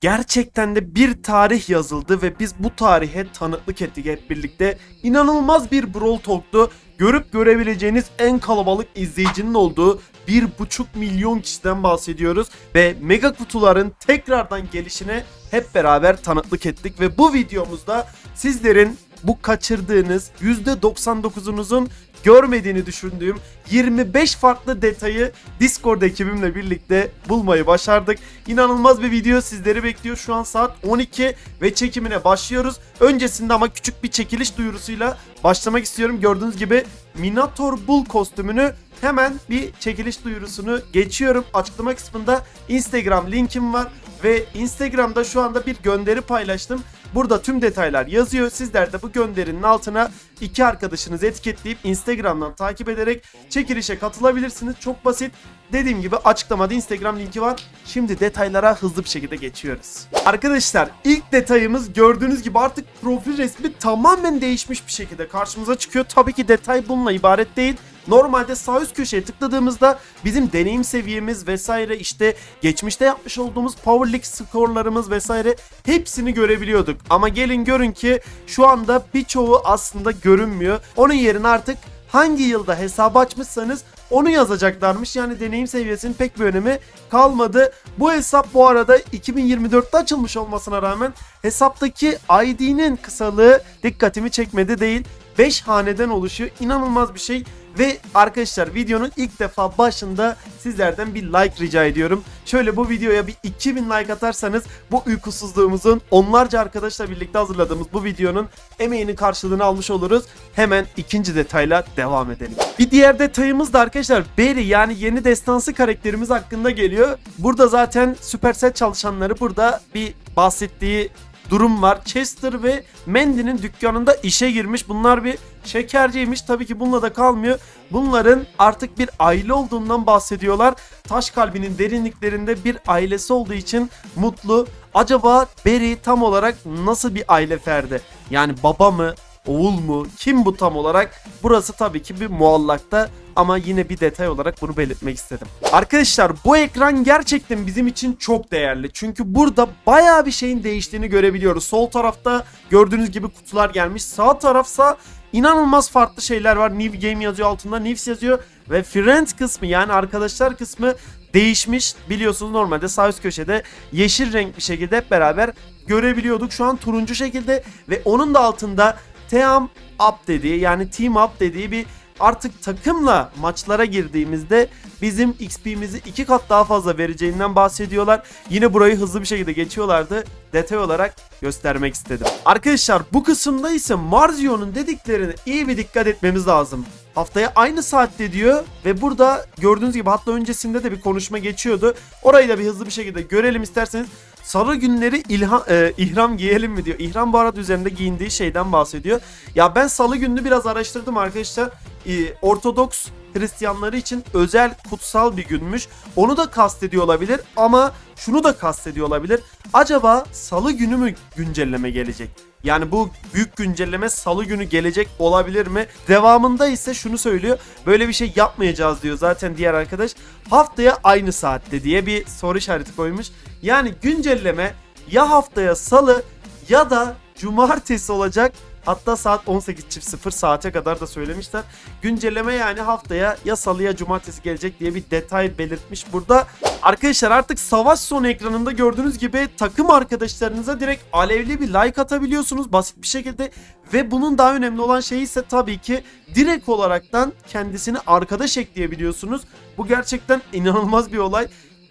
Gerçekten de bir tarih yazıldı ve biz bu tarihe tanıklık ettik hep birlikte. İnanılmaz bir Brawl Talk'tu. Görüp görebileceğiniz en kalabalık izleyicinin olduğu 1,5 milyon kişiden bahsediyoruz. Ve mega kutuların tekrardan gelişine hep beraber tanıklık ettik. Ve bu videomuzda sizlerin bu kaçırdığınız %99'unuzun görmediğini düşündüğüm 25 farklı detayı Discord ekibimle birlikte bulmayı başardık. İnanılmaz bir video sizleri bekliyor. Şu an saat 12 ve çekimine başlıyoruz. Öncesinde ama küçük bir çekiliş duyurusuyla başlamak istiyorum. Gördüğünüz gibi Minator Bull kostümünü hemen bir çekiliş duyurusunu geçiyorum. Açıklama kısmında Instagram linkim var ve Instagram'da şu anda bir gönderi paylaştım. Burada tüm detaylar yazıyor. Sizler de bu gönderinin altına iki arkadaşınızı etiketleyip Instagram'dan takip ederek çekilişe katılabilirsiniz. Çok basit. Dediğim gibi açıklamada Instagram linki var. Şimdi detaylara hızlı bir şekilde geçiyoruz. Arkadaşlar ilk detayımız gördüğünüz gibi artık profil resmi tamamen değişmiş bir şekilde karşımıza çıkıyor. Tabii ki detay bununla ibaret değil. Normalde sağ üst köşeye tıkladığımızda bizim deneyim seviyemiz vesaire işte geçmişte yapmış olduğumuz Power League skorlarımız vesaire hepsini görebiliyorduk. Ama gelin görün ki şu anda birçoğu aslında görünmüyor. Onun yerine artık hangi yılda hesabı açmışsanız onu yazacaklarmış. Yani deneyim seviyesinin pek bir önemi kalmadı. Bu hesap bu arada 2024'te açılmış olmasına rağmen hesaptaki ID'nin kısalığı dikkatimi çekmedi değil. 5 haneden oluşuyor. İnanılmaz bir şey. Ve arkadaşlar videonun ilk defa başında sizlerden bir like rica ediyorum. Şöyle bu videoya bir 2000 like atarsanız bu uykusuzluğumuzun onlarca arkadaşla birlikte hazırladığımız bu videonun emeğinin karşılığını almış oluruz. Hemen ikinci detayla devam edelim. Bir diğer detayımız da arkadaşlar Barry yani yeni destansı karakterimiz hakkında geliyor. Burada zaten Supercell çalışanları burada bir bahsettiği durum var. Chester ve Mandy'nin dükkanında işe girmiş. Bunlar bir şekerciymiş. Tabii ki bununla da kalmıyor. Bunların artık bir aile olduğundan bahsediyorlar. Taş kalbinin derinliklerinde bir ailesi olduğu için mutlu. Acaba Barry tam olarak nasıl bir aile ferdi? Yani baba mı? Oğul mu? Kim bu tam olarak? Burası tabii ki bir muallakta ama yine bir detay olarak bunu belirtmek istedim. Arkadaşlar bu ekran gerçekten bizim için çok değerli. Çünkü burada bayağı bir şeyin değiştiğini görebiliyoruz. Sol tarafta gördüğünüz gibi kutular gelmiş. Sağ tarafsa inanılmaz farklı şeyler var. New Game yazıyor altında. News yazıyor. Ve Friend kısmı yani arkadaşlar kısmı değişmiş. Biliyorsunuz normalde sağ üst köşede yeşil renk bir şekilde hep beraber görebiliyorduk. Şu an turuncu şekilde ve onun da altında Team Up dediği yani Team Up dediği bir artık takımla maçlara girdiğimizde bizim XP'mizi iki kat daha fazla vereceğinden bahsediyorlar. Yine burayı hızlı bir şekilde geçiyorlardı. Detay olarak göstermek istedim. Arkadaşlar bu kısımda ise Marzio'nun dediklerine iyi bir dikkat etmemiz lazım. Haftaya aynı saatte diyor ve burada gördüğünüz gibi hatta öncesinde de bir konuşma geçiyordu. Orayı da bir hızlı bir şekilde görelim isterseniz. Salı günleri ilha, e, ihram giyelim mi diyor. İhram arada üzerinde giyindiği şeyden bahsediyor. Ya ben salı gününü biraz araştırdım arkadaşlar. E, Ortodoks Hristiyanları için özel kutsal bir günmüş. Onu da kastediyor olabilir ama şunu da kastediyor olabilir. Acaba salı günü mü güncelleme gelecek? Yani bu büyük güncelleme salı günü gelecek olabilir mi? Devamında ise şunu söylüyor. Böyle bir şey yapmayacağız diyor zaten diğer arkadaş. Haftaya aynı saatte diye bir soru işareti koymuş. Yani güncelleme ya haftaya salı ya da cumartesi olacak. Hatta saat 18.00 saate kadar da söylemişler. Güncelleme yani haftaya ya salı ya cumartesi gelecek diye bir detay belirtmiş burada. Arkadaşlar artık savaş sonu ekranında gördüğünüz gibi takım arkadaşlarınıza direkt alevli bir like atabiliyorsunuz basit bir şekilde. Ve bunun daha önemli olan şey ise tabii ki direkt olaraktan kendisini arkadaş ekleyebiliyorsunuz. Bu gerçekten inanılmaz bir olay.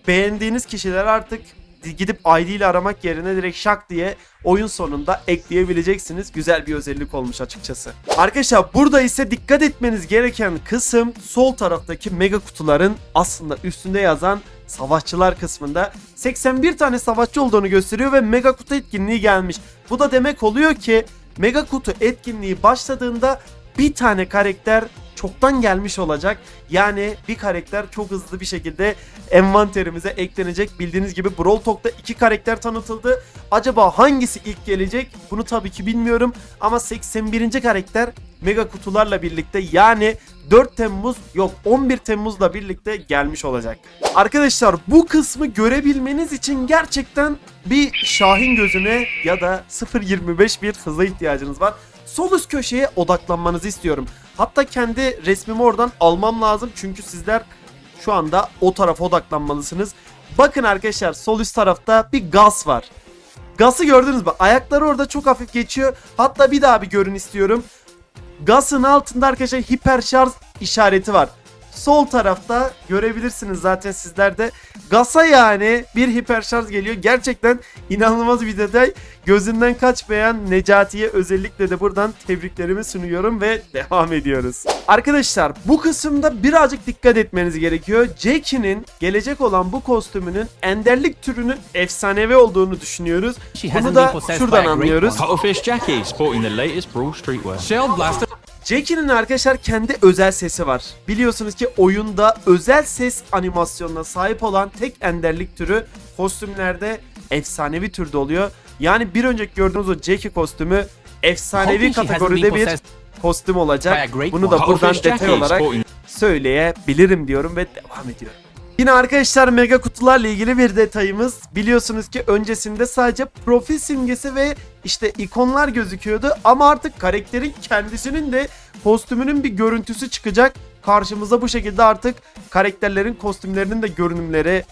Beğendiğiniz kişiler artık gidip ID ile aramak yerine direkt şak diye oyun sonunda ekleyebileceksiniz. Güzel bir özellik olmuş açıkçası. Arkadaşlar burada ise dikkat etmeniz gereken kısım sol taraftaki mega kutuların aslında üstünde yazan savaşçılar kısmında 81 tane savaşçı olduğunu gösteriyor ve mega kutu etkinliği gelmiş. Bu da demek oluyor ki mega kutu etkinliği başladığında bir tane karakter çoktan gelmiş olacak. Yani bir karakter çok hızlı bir şekilde envanterimize eklenecek. Bildiğiniz gibi Brawl Talk'ta iki karakter tanıtıldı. Acaba hangisi ilk gelecek? Bunu tabii ki bilmiyorum. Ama 81. karakter mega kutularla birlikte yani 4 Temmuz yok 11 Temmuz'la birlikte gelmiş olacak. Arkadaşlar bu kısmı görebilmeniz için gerçekten bir Şahin gözüne ya da 0.25 bir hıza ihtiyacınız var. Sol üst köşeye odaklanmanızı istiyorum. Hatta kendi resmimi oradan almam lazım çünkü sizler şu anda o tarafa odaklanmalısınız. Bakın arkadaşlar sol üst tarafta bir gaz var. Gazı gördünüz mü? Ayakları orada çok hafif geçiyor. Hatta bir daha bir görün istiyorum. Gazın altında arkadaşlar hiper şarj işareti var. Sol tarafta görebilirsiniz zaten sizler de. Gasa yani bir hiper şarj geliyor. Gerçekten inanılmaz bir detay. Gözünden kaçmayan Necati'ye özellikle de buradan tebriklerimi sunuyorum ve devam ediyoruz. Arkadaşlar bu kısımda birazcık dikkat etmeniz gerekiyor. Jackie'nin gelecek olan bu kostümünün enderlik türünün efsanevi olduğunu düşünüyoruz. Bunu da şuradan anlıyoruz. Cuttlefish Jackie sporting the latest Brawl streetwear. Shell Blaster Jackie'nin arkadaşlar kendi özel sesi var. Biliyorsunuz ki oyunda özel ses animasyonuna sahip olan tek enderlik türü kostümlerde efsanevi türde oluyor. Yani bir önceki gördüğünüz o Jackie kostümü efsanevi kategoride bir kostüm olacak. Bunu da buradan detay olarak söyleyebilirim diyorum ve devam ediyorum. Yine arkadaşlar mega kutularla ilgili bir detayımız. Biliyorsunuz ki öncesinde sadece profil simgesi ve işte ikonlar gözüküyordu ama artık karakterin kendisinin de kostümünün bir görüntüsü çıkacak. Karşımıza bu şekilde artık karakterlerin kostümlerinin de görünümleri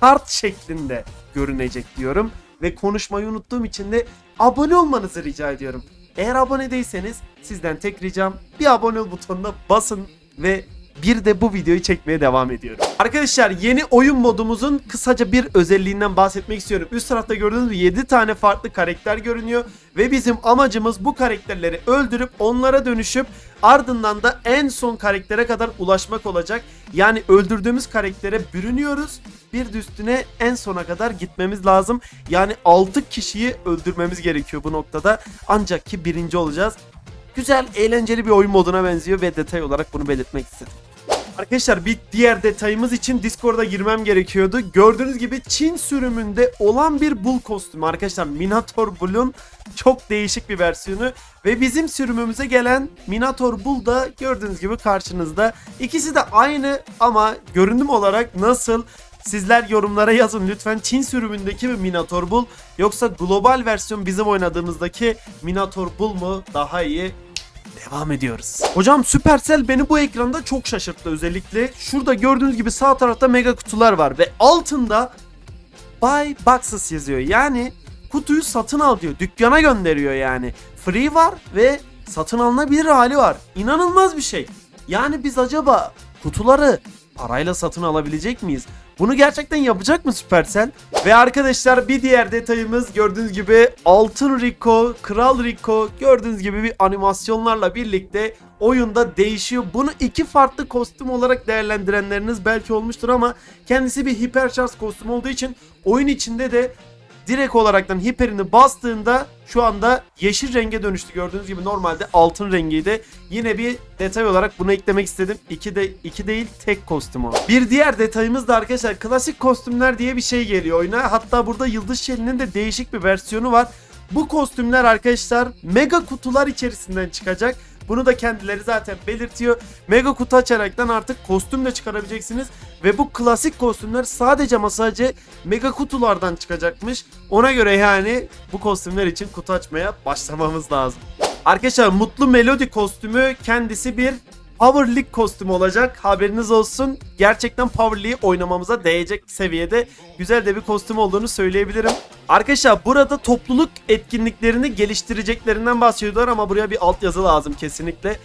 kart şeklinde görünecek diyorum. Ve konuşmayı unuttuğum için de abone olmanızı rica ediyorum. Eğer abone değilseniz sizden tek ricam bir abone ol butonuna basın ve bir de bu videoyu çekmeye devam ediyorum. Arkadaşlar yeni oyun modumuzun kısaca bir özelliğinden bahsetmek istiyorum. Üst tarafta gördüğünüz gibi 7 tane farklı karakter görünüyor ve bizim amacımız bu karakterleri öldürüp onlara dönüşüp ardından da en son karaktere kadar ulaşmak olacak. Yani öldürdüğümüz karaktere bürünüyoruz. Bir de üstüne en sona kadar gitmemiz lazım. Yani 6 kişiyi öldürmemiz gerekiyor bu noktada. Ancak ki birinci olacağız. Güzel, eğlenceli bir oyun moduna benziyor ve detay olarak bunu belirtmek istedim. Arkadaşlar bir diğer detayımız için Discord'a girmem gerekiyordu. Gördüğünüz gibi Çin sürümünde olan bir Bull kostümü arkadaşlar. Minator Bull'un çok değişik bir versiyonu. Ve bizim sürümümüze gelen Minator Bull da gördüğünüz gibi karşınızda. İkisi de aynı ama görünüm olarak nasıl Sizler yorumlara yazın lütfen Çin sürümündeki mi Minator Bull yoksa global versiyon bizim oynadığımızdaki Minator Bull mu daha iyi Devam ediyoruz. Hocam Supercell beni bu ekranda çok şaşırttı özellikle. Şurada gördüğünüz gibi sağ tarafta mega kutular var ve altında Buy Boxes yazıyor. Yani kutuyu satın al diyor. Dükkana gönderiyor yani. Free var ve satın alınabilir hali var. İnanılmaz bir şey. Yani biz acaba kutuları parayla satın alabilecek miyiz? Bunu gerçekten yapacak mı Supercell? Ve arkadaşlar bir diğer detayımız gördüğünüz gibi Altın Rico, Kral Rico gördüğünüz gibi bir animasyonlarla birlikte oyunda değişiyor. Bunu iki farklı kostüm olarak değerlendirenleriniz belki olmuştur ama kendisi bir hiper şarj kostüm olduğu için oyun içinde de direkt olaraktan hiperini bastığında şu anda yeşil renge dönüştü. Gördüğünüz gibi normalde altın rengiydi. Yine bir detay olarak bunu eklemek istedim. İki de iki değil tek kostüm o. Bir diğer detayımız da arkadaşlar klasik kostümler diye bir şey geliyor oyuna. Hatta burada Yıldız Şeli'nin de değişik bir versiyonu var. Bu kostümler arkadaşlar mega kutular içerisinden çıkacak. Bunu da kendileri zaten belirtiyor. Mega kutu açaraktan artık kostüm de çıkarabileceksiniz. Ve bu klasik kostümler sadece ama sadece mega kutulardan çıkacakmış. Ona göre yani bu kostümler için kutu açmaya başlamamız lazım. Arkadaşlar Mutlu Melody kostümü kendisi bir Power League kostümü olacak. Haberiniz olsun. Gerçekten Power League oynamamıza değecek seviyede güzel de bir kostüm olduğunu söyleyebilirim. Arkadaşlar burada topluluk etkinliklerini geliştireceklerinden bahsediyorlar ama buraya bir altyazı lazım kesinlikle.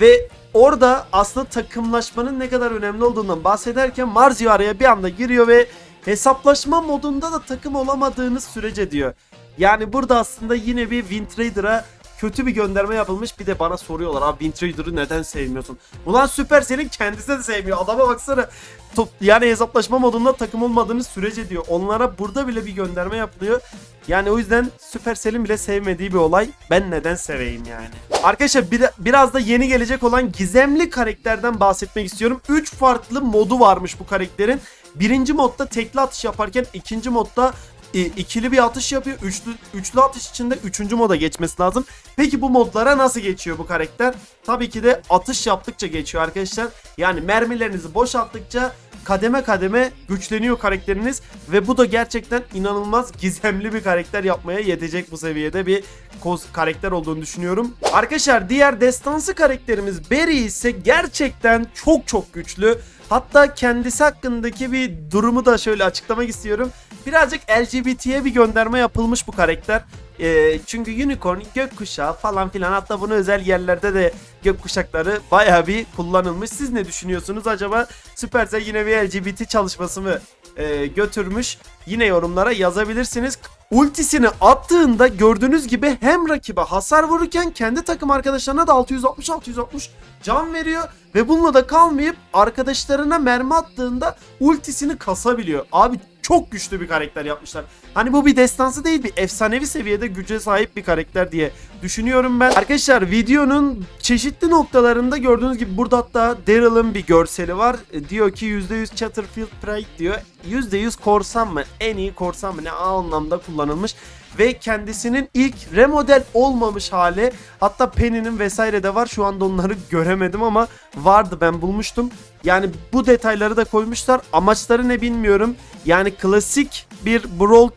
Ve orada aslında takımlaşmanın ne kadar önemli olduğundan bahsederken Marzio araya bir anda giriyor ve hesaplaşma modunda da takım olamadığınız sürece diyor. Yani burada aslında yine bir Wintrader'a kötü bir gönderme yapılmış. Bir de bana soruyorlar abi Wintrader'ı neden sevmiyorsun? Ulan Supercell'in kendisi de sevmiyor. Adama baksana. Top, yani hesaplaşma modunda takım olmadığınız sürece diyor. Onlara burada bile bir gönderme yapılıyor. Yani o yüzden Supercell'in bile sevmediği bir olay. Ben neden seveyim yani? Arkadaşlar bir, biraz da yeni gelecek olan gizemli karakterden bahsetmek istiyorum. 3 farklı modu varmış bu karakterin. Birinci modda tekli atış yaparken ikinci modda ikili bir atış yapıyor. Üçlü, üçlü atış içinde üçüncü moda geçmesi lazım. Peki bu modlara nasıl geçiyor bu karakter? Tabii ki de atış yaptıkça geçiyor arkadaşlar. Yani mermilerinizi boşalttıkça kademe kademe güçleniyor karakteriniz ve bu da gerçekten inanılmaz gizemli bir karakter yapmaya yetecek bu seviyede bir koz karakter olduğunu düşünüyorum. Arkadaşlar diğer destansı karakterimiz Barry ise gerçekten çok çok güçlü. Hatta kendisi hakkındaki bir durumu da şöyle açıklamak istiyorum. Birazcık LGBT'ye bir gönderme yapılmış bu karakter. Ee, çünkü unicorn, gökkuşağı falan filan hatta bunu özel yerlerde de gökkuşakları bayağı bir kullanılmış. Siz ne düşünüyorsunuz acaba? Supercell yine bir LGBT çalışması mı e, götürmüş? Yine yorumlara yazabilirsiniz. Ultisini attığında gördüğünüz gibi hem rakibe hasar vururken kendi takım arkadaşlarına da 660-660 can veriyor ve bununla da kalmayıp arkadaşlarına mermi attığında ultisini kasabiliyor. Abi çok güçlü bir karakter yapmışlar. Hani bu bir destansı değil bir efsanevi seviyede güce sahip bir karakter diye düşünüyorum ben. Arkadaşlar videonun çeşitli noktalarında gördüğünüz gibi burada hatta Daryl'ın bir görseli var. E, Diyor ki %100 Chatterfield Pride diyor. %100 korsan mı? En iyi korsan mı? Ne anlamda kullanılmış. Ve kendisinin ilk remodel olmamış hali hatta Penny'nin vesaire de var. Şu anda onları göremedim ama vardı ben bulmuştum. Yani bu detayları da koymuşlar. Amaçları ne bilmiyorum. Yani klasik bir Brawl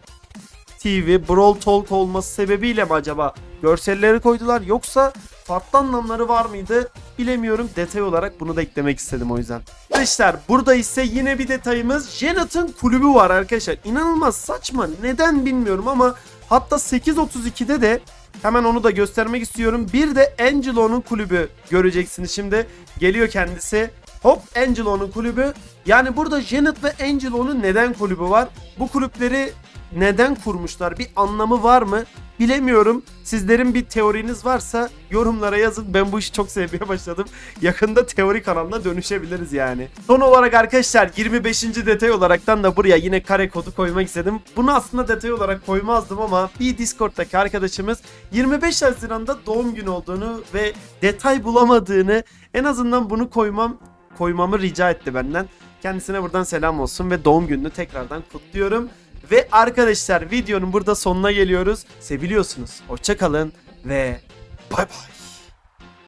TV, Brawl Talk olması sebebiyle mi acaba görselleri koydular yoksa farklı anlamları var mıydı bilemiyorum. Detay olarak bunu da eklemek istedim o yüzden. Arkadaşlar burada ise yine bir detayımız Janet'ın kulübü var arkadaşlar. İnanılmaz saçma neden bilmiyorum ama hatta 8.32'de de hemen onu da göstermek istiyorum. Bir de Angelo'nun kulübü göreceksiniz şimdi. Geliyor kendisi. Hop Angelo'nun kulübü. Yani burada Janet ve Angelo'nun neden kulübü var? Bu kulüpleri neden kurmuşlar? Bir anlamı var mı? Bilemiyorum. Sizlerin bir teoriniz varsa yorumlara yazın. Ben bu işi çok sevmeye başladım. Yakında teori kanalına dönüşebiliriz yani. Son olarak arkadaşlar 25. detay olaraktan da buraya yine kare kodu koymak istedim. Bunu aslında detay olarak koymazdım ama bir Discord'daki arkadaşımız 25 Haziran'da doğum günü olduğunu ve detay bulamadığını en azından bunu koymam koymamı rica etti benden. Kendisine buradan selam olsun ve doğum gününü tekrardan kutluyorum. Ve arkadaşlar videonun burada sonuna geliyoruz. Seviliyorsunuz. Hoşçakalın ve bay bay.